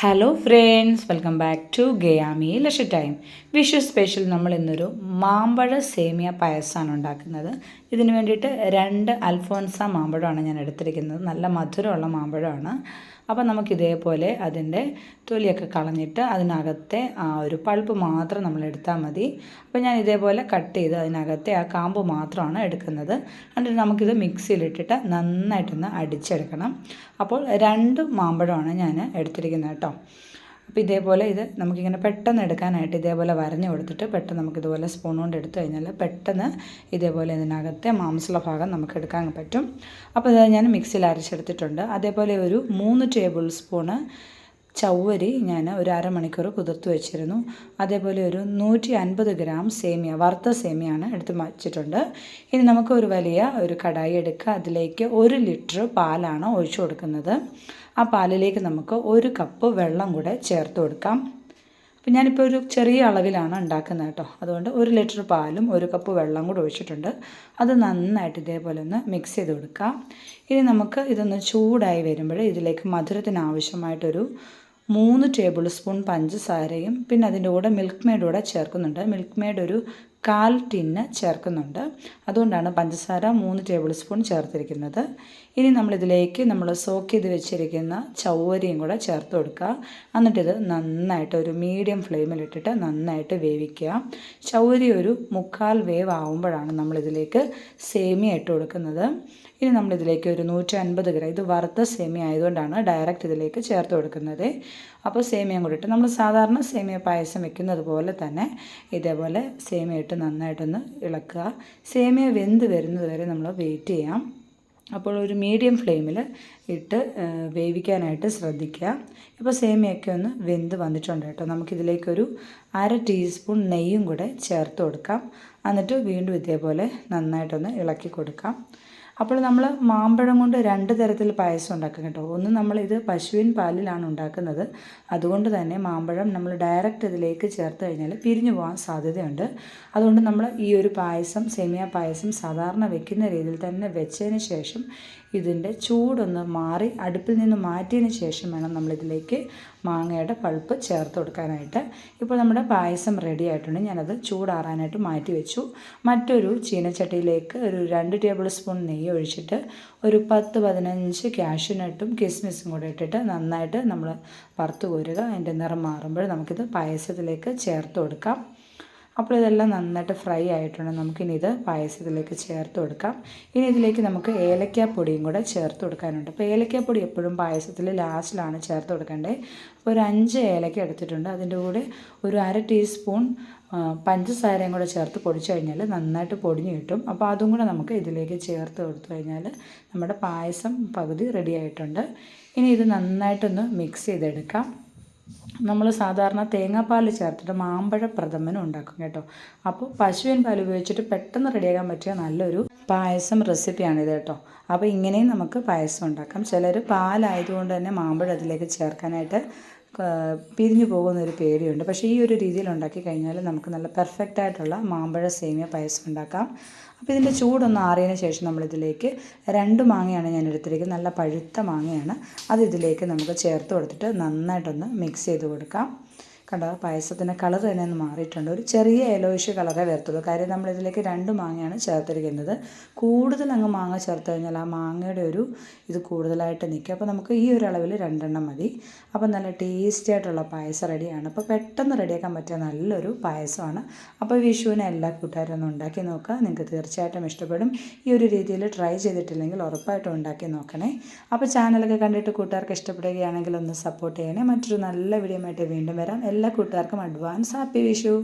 Hello friends welcome back to ഗയാമി ലക്ഷ time Vishu special നമ്മൾ ഇന്നൊരു മാമ്പഴ സേമിയ പായസമാണ് ഉണ്ടാക്കുന്നത്. ഇതിന് വേണ്ടിയിട്ട് രണ്ട് അൽഫോൻസ മാമ്പഴമാണ് ഞാൻ എടുത്തിരിക്കുന്നത്. നല്ല മധുരമുള്ള മാമ്പഴമാണ്. അപ്പോൾ നമുക്ക് ഇതേപോലെ അതിന്റെ തൊലിയൊക്കെ കളഞ്ഞിട്ട് അതിനകത്തെ ആ ഒരു പൾപ്പ് മാത്രം നമ്മൾ എടുത്താൽ മതി. അപ്പോൾ ഞാൻ ഇതേപോലെ കട്ട് ചെയ്ത് അതിനകത്തെ ആ കാമ്പ് മാത്രമാണ് എടുക്കുന്നത്. എന്നിട്ട് നമുക്കിത് മിക്സിയിലിട്ടിട്ട് നന്നായിട്ടൊന്ന് അടിച്ചെടുക്കണം. അപ്പോൾ രണ്ട് മാമ്പഴമാണ് ഞാൻ എടുത്തിരിക്കുന്നത് കേട്ടോ. അപ്പോൾ ഇതേപോലെ ഇത് നമുക്കിങ്ങനെ പെട്ടെന്ന് എടുക്കാനായിട്ട് ഇതേപോലെ വരഞ്ഞു കൊടുത്തിട്ട് പെട്ടെന്ന് നമുക്കിതുപോലെ സ്പൂൺ കൊണ്ട് എടുത്തു കഴിഞ്ഞാൽ പെട്ടെന്ന് ഇതേപോലെ ഇതിനകത്തെ മാംസമുള്ള ഭാഗം നമുക്ക് എടുക്കാൻ പറ്റും. അപ്പോൾ ഇത് ഞാൻ മിക്സിയിൽ അരച്ചെടുത്തിട്ടുണ്ട്. അതേപോലെ ഒരു മൂന്ന് ടേബിൾ സ്പൂണ് ചവ്വരി ഞാൻ ഒരു അരമണിക്കൂർ കുതിർത്ത് വെച്ചിരുന്നു. അതേപോലെ ഒരു നൂറ്റി അൻപത് ഗ്രാം സേമിയ വറുത്ത സേമിയാണ് എടുത്ത് വച്ചിട്ടുണ്ട്. ഇനി നമുക്ക് ഒരു വലിയ ഒരു കടായി എടുക്കുക. അതിലേക്ക് ഒരു ലിറ്റർ പാലാണ് ഒഴിച്ചു കൊടുക്കുന്നത്. ആ പാലിലേക്ക് നമുക്ക് ഒരു കപ്പ് വെള്ളം കൂടെ ചേർത്ത് കൊടുക്കാം. അപ്പം ഞാനിപ്പോൾ ഒരു ചെറിയ അളവിലാണ് ഉണ്ടാക്കുന്നത് കേട്ടോ. അതുകൊണ്ട് ഒരു ലിറ്റർ പാലും ഒരു കപ്പ് വെള്ളം കൂടെ ഒഴിച്ചിട്ടുണ്ട്. അത് നന്നായിട്ട് ഇതേപോലെ ഒന്ന് മിക്സ് ചെയ്ത് കൊടുക്കാം. ഇനി നമുക്ക് ഇതൊന്ന് ചൂടായി വരുമ്പോൾ ഇതിലേക്ക് മധുരത്തിന് ആവശ്യമായിട്ടൊരു മൂന്ന് ടേബിൾ സ്പൂൺ പഞ്ചസാരയും പിന്നെ അതിന്റെ കൂടെ മിൽക്ക് മെയ്ഡ് കൂടെ ചേർക്കുന്നുണ്ട്. മിൽക്ക് മെയ്ഡ് ഒരു കാൽ ടിന്ന് ചേർക്കുന്നുണ്ട്. അതുകൊണ്ടാണ് പഞ്ചസാര മൂന്ന് ടേബിൾ സ്പൂൺ ചേർത്തിരിക്കുന്നത്. ഇനി നമ്മളിതിലേക്ക് നമ്മൾ സോക്ക് ചെയ്ത് വെച്ചിരിക്കുന്ന ചവ്വരിയും കൂടെ ചേർത്ത് കൊടുക്കുക. എന്നിട്ടിത് നന്നായിട്ട് ഒരു മീഡിയം ഫ്ലെയിമിലിട്ടിട്ട് നന്നായിട്ട് വേവിക്കുക. ചവ്വരി ഒരു മുക്കാൽ വേവ് ആവുമ്പോഴാണ് നമ്മളിതിലേക്ക് സേമിയ ഇട്ട് കൊടുക്കുന്നത്. ഇനി നമ്മളിതിലേക്ക് ഒരു നൂറ്റി അൻപത് ഗ്രാം ഇത് വറുത്ത സേമിയ ആയതുകൊണ്ടാണ് ഡയറക്റ്റ് ഇതിലേക്ക് ചേർത്ത് കൊടുക്കുന്നത്. അപ്പോൾ സേമിയം കൂടിയിട്ട് നമ്മൾ സാധാരണ സേമിയ പായസം വെക്കുന്നത് പോലെ തന്നെ ഇതേപോലെ സേമിയ ഇട്ട് നന്നായിട്ടൊന്ന് ഇളക്കുക. സേമിയ വെന്ത് വരുന്നത് വരെ നമ്മൾ വെയിറ്റ് ചെയ്യാം. അപ്പോൾ ഒരു മീഡിയം ഫ്ലെയിമിൽ ഇട്ട് വേവിക്കാനായിട്ട് ശ്രദ്ധിക്കുക. ഇപ്പോൾ സേമിയൊക്കെ ഒന്ന് വെന്ത് വന്നിട്ടുണ്ട് കേട്ടോ. നമുക്കിതിലേക്കൊരു അര ടീസ്പൂൺ നെയ്യും കൂടെ ചേർത്ത് കൊടുക്കാം. എന്നിട്ട് വീണ്ടും ഇതേപോലെ നന്നായിട്ടൊന്ന് ഇളക്കി കൊടുക്കാം. അപ്പോൾ നമ്മൾ മാമ്പഴം കൊണ്ട് രണ്ട് തരത്തിൽ പായസം ഉണ്ടാക്കും കേട്ടോ. ഒന്ന് നമ്മളിത് പശുവിൻ പാലിലാണ് ഉണ്ടാക്കുന്നത്. അതുകൊണ്ട് തന്നെ മാമ്പഴം നമ്മൾ ഡയറക്റ്റ് ഇതിലേക്ക് ചേർത്ത് കഴിഞ്ഞാൽ പിരിഞ്ഞു പോകാൻ സാധ്യതയുണ്ട്. അതുകൊണ്ട് നമ്മൾ ഈ ഒരു പായസം സേമിയ പായസം സാധാരണ വെക്കുന്ന രീതിയിൽ തന്നെ വെച്ചതിന് ശേഷം ഇതിന്റെ ചൂടൊന്ന് മാറി അടുപ്പിൽ നിന്ന് മാറ്റിയതിന് ശേഷം വേണം നമ്മളിതിലേക്ക് മാങ്ങയുടെ പൾപ്പ് ചേർത്ത് കൊടുക്കാനായിട്ട്. ഇപ്പോൾ നമ്മുടെ പായസം റെഡി ആയിട്ടുണ്ട്. ഞാനത് ചൂടാറാനായിട്ട് മാറ്റി വെച്ചു. മറ്റൊരു ചീനച്ചട്ടിയിലേക്ക് ഒരു രണ്ട് ടേബിൾ സ്പൂൺ നെയ്യ് ഒഴിച്ചിട്ട് ഒരു പത്ത് പതിനഞ്ച് കാഷ്യൂനട്ടും കിസ്മിസും കൂടെ ഇട്ടിട്ട് നന്നായിട്ട് നമ്മൾ വറുത്ത് കോരുക. അതിന്റെ നിറം മാറുമ്പോൾ നമുക്കിത് പായസത്തിലേക്ക് ചേർത്ത് കൊടുക്കാം. അപ്പോൾ ഇതെല്ലാം നന്നായിട്ട് ഫ്രൈ ആയിട്ടുണ്ട്. നമുക്കിനി ഇത് പായസത്തിലേക്ക് ചേർത്ത് കൊടുക്കാം. ഇനി ഇതിലേക്ക് നമുക്ക് ഏലക്കാപ്പൊടിയും കൂടെ ചേർത്ത് കൊടുക്കാനുണ്ട്. അപ്പോൾ ഏലക്കാപ്പൊടി എപ്പോഴും പായസത്തിൽ ലാസ്റ്റിലാണ് ചേർത്ത് കൊടുക്കേണ്ടത്. അപ്പോൾ ഒരു അഞ്ച് ഏലക്ക എടുത്തിട്ടുണ്ട്. അതിന്റെ കൂടെ ഒരു അര ടീസ്പൂൺ പഞ്ചസാരയും കൂടെ ചേർത്ത് പൊടിച്ചു കഴിഞ്ഞാൽ നന്നായിട്ട് പൊടിഞ്ഞ് കിട്ടും. അപ്പോൾ അതും കൂടെ നമുക്ക് ഇതിലേക്ക് ചേർത്ത് കൊടുത്തു കഴിഞ്ഞാൽ നമ്മുടെ പായസം പകുതി റെഡി ആയിട്ടുണ്ട്. ഇനി ഇത് നന്നായിട്ടൊന്ന് മിക്സ് ചെയ്തെടുക്കാം. നമ്മൾ സാധാരണ തേങ്ങാപ്പാൽ ചേർത്തിട്ട് മാമ്പഴ പ്രഥമനും ഉണ്ടാക്കും കേട്ടോ. അപ്പോൾ പശുവിൻ പാൽ ഉപയോഗിച്ചിട്ട് പെട്ടെന്ന് റെഡിയാക്കാൻ പറ്റിയ നല്ലൊരു പായസം റെസിപ്പിയാണിത് കേട്ടോ. അപ്പോൾ ഇങ്ങനെയും നമുക്ക് പായസം ഉണ്ടാക്കാം. ചിലർ പാലായതുകൊണ്ട് തന്നെ മാമ്പഴം അതിലേക്ക് ചേർക്കാനായിട്ട് പിരിഞ്ഞു പോകുന്ന ഒരു പേടിയുണ്ട്. പക്ഷേ ഈ ഒരു രീതിയിൽ ഉണ്ടാക്കി കഴിഞ്ഞാൽ നമുക്ക് നല്ല പെർഫെക്റ്റ് ആയിട്ടുള്ള മാമ്പഴ സേമിയ പായസം ഉണ്ടാക്കാം. അപ്പോൾ ഇതിന്റെ ചൂടൊന്ന് ആറിയതിന് ശേഷം നമ്മളിതിലേക്ക് രണ്ട് മാങ്ങയാണ് ഞാൻ എടുത്തിരിക്കുന്നത്. നല്ല പഴുത്ത മാങ്ങയാണ്. അത് ഇതിലേക്ക് നമുക്ക് ചേർത്ത് കൊടുത്തിട്ട് നന്നായിട്ടൊന്ന് മിക്സ് ചെയ്ത് കൊടുക്കാം. കണ്ടോ? പായസത്തിന്റെ കളർ തന്നെ ഒന്ന് മാറിയിട്ടുണ്ട്. ഒരു ചെറിയ യെലോയിഷ് കളറേ വരത്തുള്ളൂ. കാര്യം നമ്മളിതിലേക്ക് രണ്ട് മാങ്ങയാണ് ചേർത്തിരിക്കുന്നത്. കൂടുതൽ അങ്ങ് മാങ്ങ ചേർത്ത് കഴിഞ്ഞാൽ ആ മാങ്ങയുടെ ഒരു ഇത് കൂടുതലായിട്ട് നിൽക്കും. അപ്പോൾ നമുക്ക് ഈ ഒരു അളവിൽ രണ്ടെണ്ണം മതി. അപ്പോൾ നല്ല ടേസ്റ്റി ആയിട്ടുള്ള പായസം റെഡിയാണ്. അപ്പോൾ പെട്ടെന്ന് റെഡിയാക്കാൻ പറ്റിയ നല്ലൊരു പായസമാണ്. അപ്പോൾ വിഷുവിനെ എല്ലാ കൂട്ടുകാരും ഒന്ന് ഉണ്ടാക്കി നോക്കുക. നിങ്ങൾക്ക് തീർച്ചയായിട്ടും ഇഷ്ടപ്പെടും. ഈ ഒരു രീതിയിൽ ട്രൈ ചെയ്തിട്ടില്ലെങ്കിൽ ഉറപ്പായിട്ടും ഉണ്ടാക്കി നോക്കണേ. അപ്പോൾ ചാനലൊക്കെ കണ്ടിട്ട് കൂട്ടുകാർക്ക് ഇഷ്ടപ്പെടുകയാണെങ്കിൽ ഒന്ന് സപ്പോർട്ട് ചെയ്യണേ. മറ്റൊരു നല്ല വീഡിയോ വീണ്ടും വരാം. എല്ലാ കൂട്ടുകാർക്കും അഡ്വാൻസ് ഹാപ്പി വിഷു.